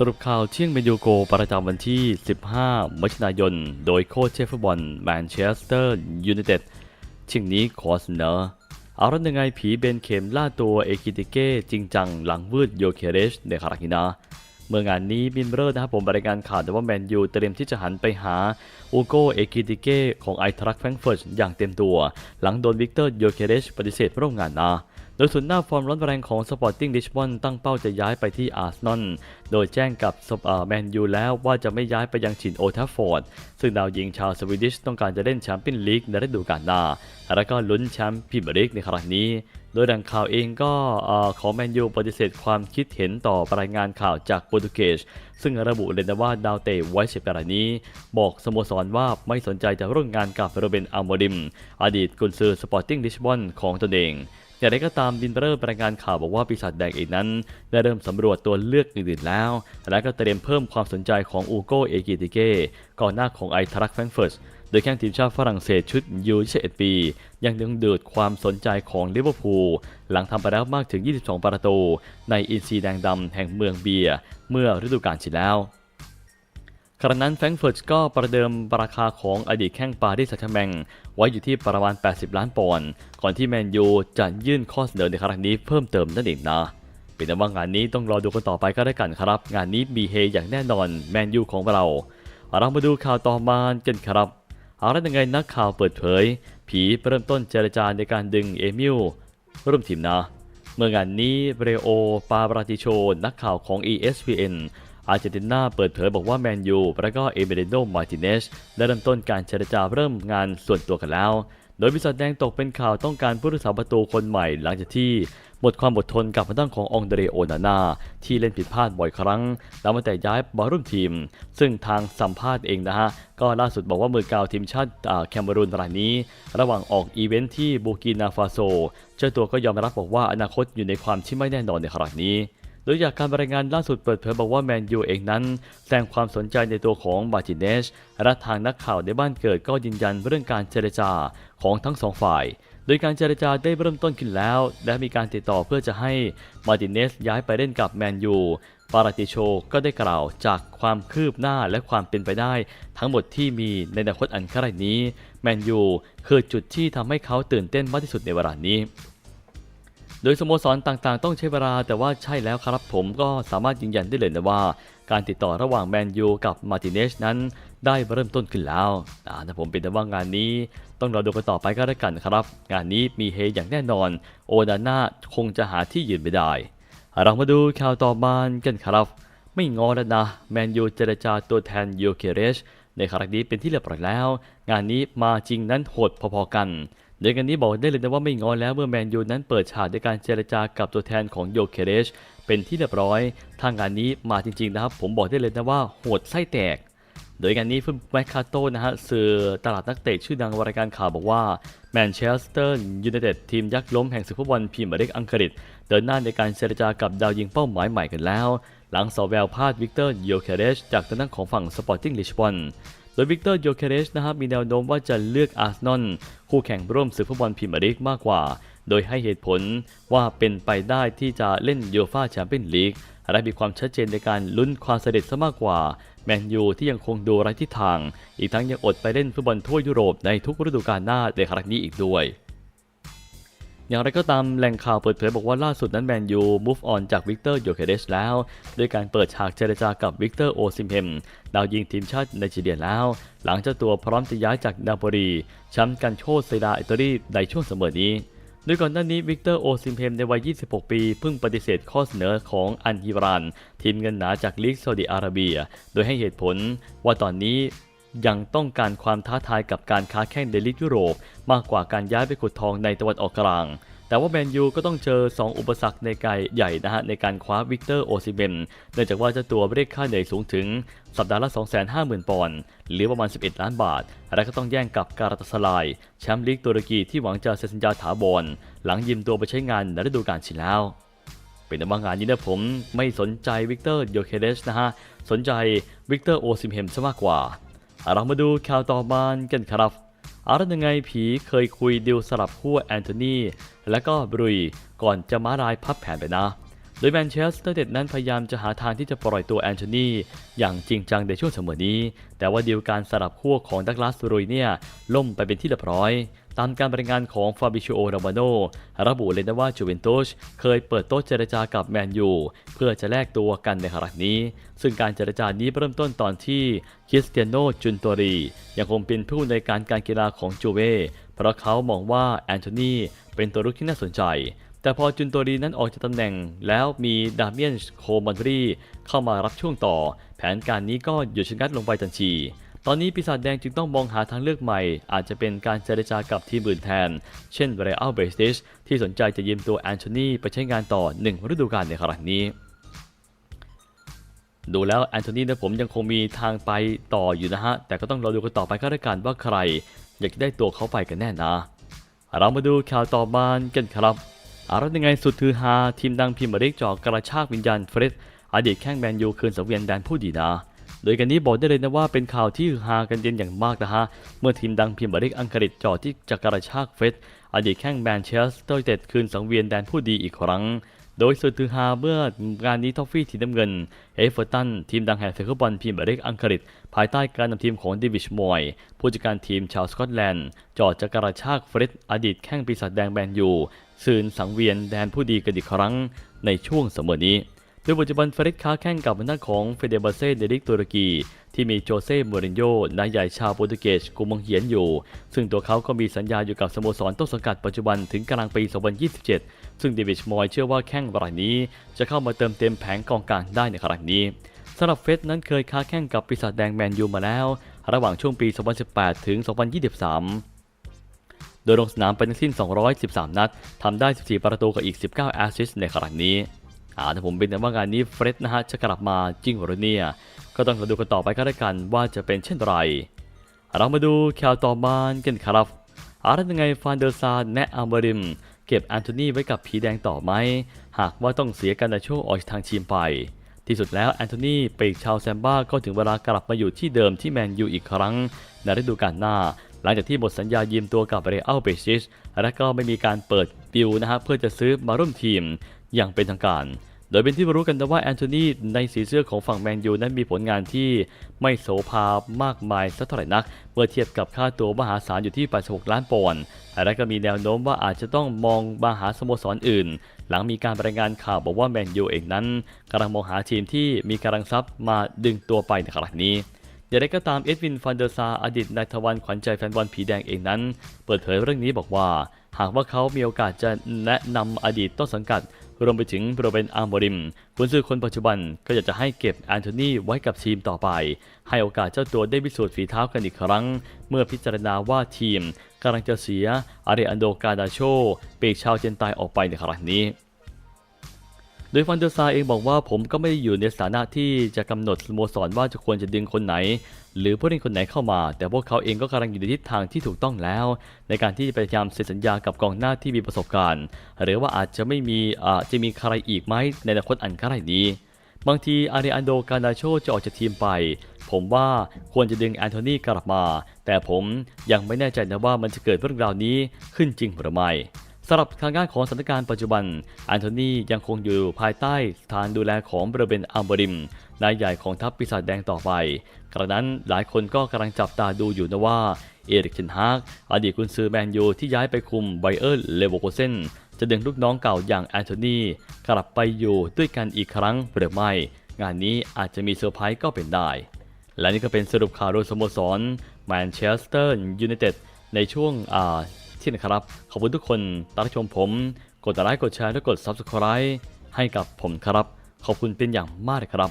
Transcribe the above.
สรุปข่าวเที่ยงเมนยูโกประจำวันที่ 15 มิถุนายน โดยโค้ชเชฟฟุตบอลแมนเชสเตอร์ยูไนเต็ดเที่ยงนี้ขอเสนอเอาละยังไงผีเบนเข็มล่าตัวเอกิติเก้จริงจังหลังวืดโยเคเรชในคาราคินาเมื่องานนี้บินเบอร์นะครับผมรายงานข่าวแต่ว่าแมนยูเตรียมที่จะหันไปหาอูโกเอกิติเก้ของไอทรักแฟรงเฟิร์ตอย่างเต็มตัว หลังโดนวิกเตอร์โยเคเรชปฏิเสธร่วมงานนะ โดยสุดหน้าฟอร์มร้อนแรงของสปอร์ติ้งลิชบอนตั้งเป้าจะย้ายไปที่อาร์ซนอลโดยแจ้งกับแมนยูแล้วว่าจะไม่ย้ายไปยังถิ่นโอทัฟฟอร์ด ซึ่งดาวยิงชาวสวีดิชต้องการจะเล่นแชมเปี้ยนลีกในฤดูกาลหน้า และก็ลุ้นแชมป์พรีเมียร์ลีกในครั้งนี้ โดยดังข่าวเองก็เอ่อขอแมนยูปฏิเสธความคิดเห็นต่อรายงานข่าวจากโปรตุเกส ซึ่งระบุเลยนะว่าดาวเตะไวเชปรานี้ บอกสโมสรว่าไม่สนใจจะร่วมงานกับโรเบนอัลโมดิม อดีตกุนซือสปอร์ติ้งลิชบอนของตนเอง อย่างไรก็ตามบินเบอร์รายงานข่าวบอกว่าปีศาจแดงเองนั้น ได้เริ่มสำรวจตัวเลือกอื่นๆแล้ว และก็เตรียมเพิ่มความสนใจของอูโกเอกิติเก้ก่อนหน้าของไอทรักแฟรงเฟิร์ตโดยแข้งทีมชาติฝรั่งเศสชุดยู21ปี ยังดึงดูดความสนใจของลิเวอร์พูลหลังทำไปแล้วมากถึง 22 ประตู ในอินซีแดงดำแห่งเมืองเบียร์เมื่อฤดูกาลที่แล้ว ครั้งนั้นแฟรงก์เฟิร์ตก็ประเดิมราคาของอดีตแข้งปารีสแซงต์แชร์แมงไว้อยู่ที่ประมาณ 80 ล้านปอนด์ก่อนที่แมนยูจะยื่นข้อเสนอในครั้งนี้เพิ่มเติมนั่นเองนะเป็นแต่ว่างานนี้ต้องรอดูกันต่อไปก็ได้กันครับ งานนี้มีเฮอย่างแน่นอนแมนยูของเรา เรามาดูข่าวต่อมากันครับเอาละยังไงนักข่าวเปิดเผย ผีเริ่มต้นเจรจาในการดึงเอมิลร่วมทีมนะ เมื่องานนี้เรโอปาบราติโช นักข่าวของ ESPN อาร์เจนตินาเปิดเผยบอกว่าแมนยูและก็เอเมเดโนมาร์ติเนสได้เริ่มต้นการเจรจาเริ่มงานส่วนตัวกันแล้ว โดยบริษัทแดงตกเป็นข่าวต้องการผู้รักษาประตูคนใหม่หลังจากที่หมดความอดทนกับทางด้านขององเดเรโอนานาที่เล่นผิดพลาดบ่อยครั้งแล้วมาแต่ย้ายมาร่มทีม ซึ่งทางสัมภาษณ์เองนะฮะ ก็ล่าสุดบอกว่ามือกาวทีมชาติอ่าแคมรูนรายนี้ ระหว่างออกอีเวนท์ที่บูกินาฟาโซ เจ้าตัวก็ยอมรับบอกว่าอนาคตอยู่ในความที่ไม่แน่นอนในขณะนี้ ดยจากการรายงานล่าสุดเปิดเผยบอกว่าแมนยูเองนั้นแสดงความสนใจในตัวของมาติเนสและทางนักข่าวในบ้านเกิดก็ยืนยันเรื่องการเจรจาของทั้งสองฝ่าย โดยการเจรจาได้เริ่มต้นขึ้นแล้ว และมีการติดต่อเพื่อจะให้มาติเนสย้ายไปเล่นกับแมนยูปาราติโชก็ได้กล่าวจากความคืบหน้าและความเป็นไปได้ ทั้งหมดที่มีในอนาคตอันใกล้นี้ แมนยูคือจุดที่ทำให้เขาตื่นเต้นมากที่สุดในเวลานี้ โดยสโมสรต่างๆ ต้องใช้เวลาแต่ว่าใช่แล้วครับผมก็สามารถยืนยันได้เลยนะว่า การติดต่อระหว่างแมนยูกับมาติเนสนั้นได้เริ่มต้นขึ้นแล้วอ่าแต่ผมเป็นแต่ว่างานนี้ต้องรอดูกันต่อไปก็แล้วกันครับ งานนี้มีเฮอย่างแน่นอน โอดาน่าคงจะหาที่ยืนไม่ได้ เรามาดูข่าวต่อมากันครับ ไม่งอแล้วนะแมนยูเจรจาตัวแทนโยเคเรชในครั้งนี้เป็นที่เรียบร้อยแล้ว งานนี้มาจริงนั้นโหดพอๆกัน โดยกันนี้บอกได้เลยนะว่าไม่งอแล้วเมื่อแมนยูนั้นเปิดฉากด้วยการเจรจากับตัวแทนของโยเคเรชเป็นที่เรียบร้อย ทางงานนี้มาจริงๆนะครับ ผมบอกได้เลยนะว่าโหดไส้แตก โดยงานนี้ฟุตแมคคาโตนะฮะสื่อตลาดนักเตะชื่อดังรายการข่าวบอกว่าแมนเชสเตอร์ยูไนเต็ดทีมยักษ์ล้มแห่งศึกฟุตบอลพรีเมียร์ลีกอังกฤษ เดินหน้าในการเจรจากับดาวยิงเป้าหมายใหม่กันแล้ว หลังสอแววพลาดวิกเตอร์โยเคเรชจากทางด้านของฝั่งสปอร์ติ้งลิชบอน ดยวิกเตอร์โยเคเรชนะครับมีแนวโน้มว่าจะเลือกอาร์เซนอลคู่แข่งร่วมศึกฟุตบอลพรีเมียร์ลีกมากกว่า โดยให้เหตุผลว่าเป็นไปได้ที่จะเล่นยูฟ่าแชมเปี้ยนลีกและมีความชัดเจนในการลุ้นความเสด็จซะมากกว่าแมนยูที่ยังคงดูไร้ทิศทาง อีกทั้งยังอดไปเล่นฟุตบอลทั่วยุโรปในทุกฤดูกาลหน้าในครั้งนี้อีกด้วย อย่างไรก็ตามแหล่งข่าวเปิดเผยบอกว่าล่าสุดนั้นแมนยู move on จากวิกเตอร์โยเคเดชแล้วด้วยการเปิดฉากเจรจากับวิกเตอร์โอซิมเฮมดาวยิงทีมชาติไนจีเรียแล้ว หลังเจ้าตัวพร้อมจะย้ายจากนาโปลีแชมป์กันโชเซดาอิตาลีในช่วงเสมอนี้โดยก่อนหน้านี้วิกเตอร์โอซิมเฮมในวัย 26 ปี เพิ่งปฏิเสธข้อเสนอของอันฮิบรานทีมเงินหนาจากลีกซาอุดิอาระเบีย โดยให้เหตุผลว่าตอนนี้ ยังต้องการความท้าทายกับการค้าแข่งในลีกยุโรป มากกว่าการย้ายไปขุดทองในตะวันออกกลาง แต่ว่าแมนยูก็ต้องเจอ 2 อุปสรรคในไกายใหญ่นะฮะในการคว้าวิกเตอร์โอซิเมนเนื่องจากว่าเจ้าตัวเรียกค่าเหนื่อยสูงถึงสัปดาห์ละ 250,000 ปอนด์หรือประมาณ 11 ล้านบาท และก็ต้องแย่งกับการาตาสลาย แชมป์ลีกตุรกีที่หวังจะเซ็นสัญญาถาวรหลังยืมตัวไปใช้งานในฤดูกาลที่แล้วเป็นแต่ว่างานนี้นะผมไม่สนใจวิกเตอร์โยเคเดชนะฮะ สนใจวิกเตอร์โอซิมเฮมซะมากกว่า เรามาดูข่าวต่อมากันครับอารัยังไงผีเคยคุยดิวสลับคู่แอนโทนีและก็บรุยก่อนจะมาลายพับแผนไปนะ โดยแมนเชสเตอร์เต็ดนั้นพยายามจะหาทางที่จะปล่อยตัวแอนโทนีอย่างจริงจังในช่วงเสมอนี้ แต่ว่าดีลการสลับขั้วของดักลาสบรุยเนี่ยล่มไปเป็นที่เรียบร้อย ตามการรายงานของฟาบิชิโอราบาโนระบุเลยนะว่าจูเวนตุสเคยเปิดโต๊ะเจรจากับแมนยูเพื่อจะแลกตัวกันในครั้งนี้ ซึ่งการเจรจานี้เริ่มต้นตอนที่คริสเตียโนจุนโตรี ยังคงเป็นผู้ในการการกีฬาของจูเวเพราะเขามองว่าแอนโทนีเป็นตัวรุกที่น่าสนใจแต่พอจุนโตรีนั้นออกจากตำแหน่ง แล้วมีดาเมียนโคมันรีเข้ามารับช่วงต่อ แผนการนี้ก็หยุดชะงักลงไปทันที ตอนนี้ปีศาจแดงจึงต้องมองหาทางเลือกใหม่ อาจจะเป็นการเจรจากับทีมอื่นแทน เช่นเรอัลเบสติชที่สนใจจะยืมตัวแอนโทนีไปใช้งานต่อ 1 ฤดูกาลในครั้งนี้ ดูแล้วแอนโทนีนะผมยังคงมีทางไปต่ออยู่นะฮะ แต่ก็ต้องรอดูกันต่อไปก็แล้วกันว่าใคร อยากจะได้ตัวเขาไปกันแน่นะ เรามาดูข่าวต่อมากันครับอารัยังไงสุดทือฮาทีมดังพิมพ์ริกจอกกระชากวิญญาณเฟรดอดีตแข้งแมนยูคืนสังเวียนแดนผู้ดีนะ โดยกันนี้บอกได้เลยนะว่าเป็นข่าวที่ฮือฮากันเย็นอย่างมากนะฮะ เมื่อทีมดังพิมพ์ริกอังกฤษจอดที่จะกรชากเฟรดอดีตแข้งแมนเชสเตอร์ยูเต็ดคืนสังเวียนแดนผู้ดีอีกครั้ง โดยสุดทือฮาเมื่องานนี้ทอฟฟี่ทีมน้ำเงินเอฟเวอร์ตันทีมดังแห่งเซอร์บอลพิมพ์ริกอังกฤษ ภายใต้การนำทีมของเดวิชมอยผู้จัดการทีมชาวสกอตแลนด์จอดจะกรชากเฟรดอดีตแข้งปีศาจแดงแมนยูซืนสังเวียนแดนผู้ดีกันอีกครั้งในช่วงเสมอนี้ ดยปัจจุบันเฟรดค้าแข่งกับหน้าของเฟเดบาเซ่เดลิกตุรกี ที่มีโจเซ่มูรินโญ่นายใหญ่ชาวโปรตุเกสกุมังเหียนอยู่ ซึ่งตัวเขาก็มีสัญญาอยู่กับสโมสรต้นสังกัดปัจจุบันถึงกลางปี 2027 ซึ่งเดวิดมอยเชื่อว่าแข้งรายนี้ จะเข้ามาเติมเต็มแผงกองกลางได้ในครั้งนี้สำหรับเฟสนั้นเคยค้าแข่งกับปีศาจแดงแมนยูมาแล้ว ระหว่างช่วงปี 2018 ถึง 2023โดยลงสนามไปทั้งสิ้น 213 นัด ทำได้ 14 ประตูกับอีก 19 แอสซิสต์ในครั้งนี้ อ่าถ้าผมเป็นแต่ว่างานนี้เฟร็ดนะฮะจะกลับมาจริงหรือเนี่ย ก็ต้องมาดูกันต่อไปก็แล้วกันว่าจะเป็นเช่นไร เรามาดูข่าวต่อมากันครับอาร์ตยังไงฟานเดอร์ซาร์แนะอัลเบริม เก็บแอนโทนีไว้กับผีแดงต่อไหม หากว่าต้องเสียกันในช่วงออกทางทีมไป ที่สุดแล้วแอนโทนีไปชาวแซมบ้าก็ถึงเวลากลับมาอยู่ที่เดิมที่แมนยูอีกครั้งในฤดูกาลหน้าหลังจากที่หมดสัญญายืมตัวกับเรอัลเบซิชและก็ไม่มีการเปิดบิลนะฮะเพื่อจะซื้อมาร่วมทีมอย่างเป็นทางการ โดยเป็นที่รู้กันนะว่าแอนโทนีในสีเสื้อของฝั่งแมนยูนั้นมีผลงานที่ไม่โสภามากมายสักเท่าไหร่นัก เมื่อเทียบกับค่าตัวมหาศาลอยู่ที่ 86 ล้านปอนด์และก็มีแนวโน้มว่าอาจจะต้องมองมาหาสโมสรออื่น หลังมีการรายงานข่าวบอกว่าแมนยูเองนั้นกำลังมองหาทีมที่มีกำลังทรัพย์มาดึงตัวไปในครั้งนี้อย่างไรก็ตามเอ็ดวินฟันเดอร์ซาอดีตนายทวันขวัญใจแฟนบอลผีแดงเองนั้น เปิดเผยเรื่องนี้บอกว่า หากว่าเขามีโอกาสจะแนะนำอดีตต้นสังกัด รวมไปถึงโรเบนอาร์โมริมผู้ซือคนปัจจุบันก็อยากจะให้เก็บแอนโทนีไว้กับทีมต่อไป ให้โอกาสเจ้าตัวได้พิสูจน์ฝีเท้ากันอีกครั้ง เมื่อพิจารณาว่าทีมกำลังจะเสียอาริอันโดกาดาโชปีกชาวเจนไตออกไปในครั้งนี้ โดยฟันเดอร์ซาเองบอกว่าผมก็ไม่ได้อยู่ในสถานะที่จะกำหนดสโมสรว่าจะควรจะดึงคนไหน หรือผู้เล่นคนไหนเข้ามา แต่พวกเขาเองก็กำลังอยู่ในทิศทางที่ถูกต้องแล้ว ในการที่จะพยายามเซ็นสัญญากับกองหน้าที่มีประสบการณ์ หรือว่าอาจจะไม่มีอาจจะมีใครอีกไหมในอนาคตอันใกล้นี้ บางทีอาริอันโดกานาโชจะออกจากทีมไป ผมว่าควรจะดึงแอนโทนีกลับมา แต่ผมยังไม่แน่ใจนะว่ามันจะเกิดเรื่องราวนี้ขึ้นจริงหรือไม่ สำหรับทางด้านของสถานการณ์ปัจจุบันแอนโทนียังคงอยู่ภายใต้สถานดูแลของบริเบนอัมบริมนายใหญ่ของทัพปีศาจแดงต่อไป กระนั้นหลายคนก็กำลังจับตาดูอยู่นะว่า เอริกเชนฮากอดีตกุนซือแมนยูที่ย้ายไปคุมไบเออร์เลเวอร์โคเซนจะดึงลูกน้องเก่าอย่างแอนโทนีกลับไปอยู่ด้วยกันอีกครั้งหรือไม่ งานนี้อาจจะมีเซอร์ไพรส์ก็เป็นได้ และนี่ก็เป็นสรุปข่าวโดยสโมสรแมนเชสเตอร์ยูไนเต็ดในช่วงอ่า ที่นครับ ขอบคุณทุกคนตามรับชมผม กดไลค์กดแชร์และกด Subscribe ให้กับผมครับ ขอบคุณเป็นอย่างมากเลยครับ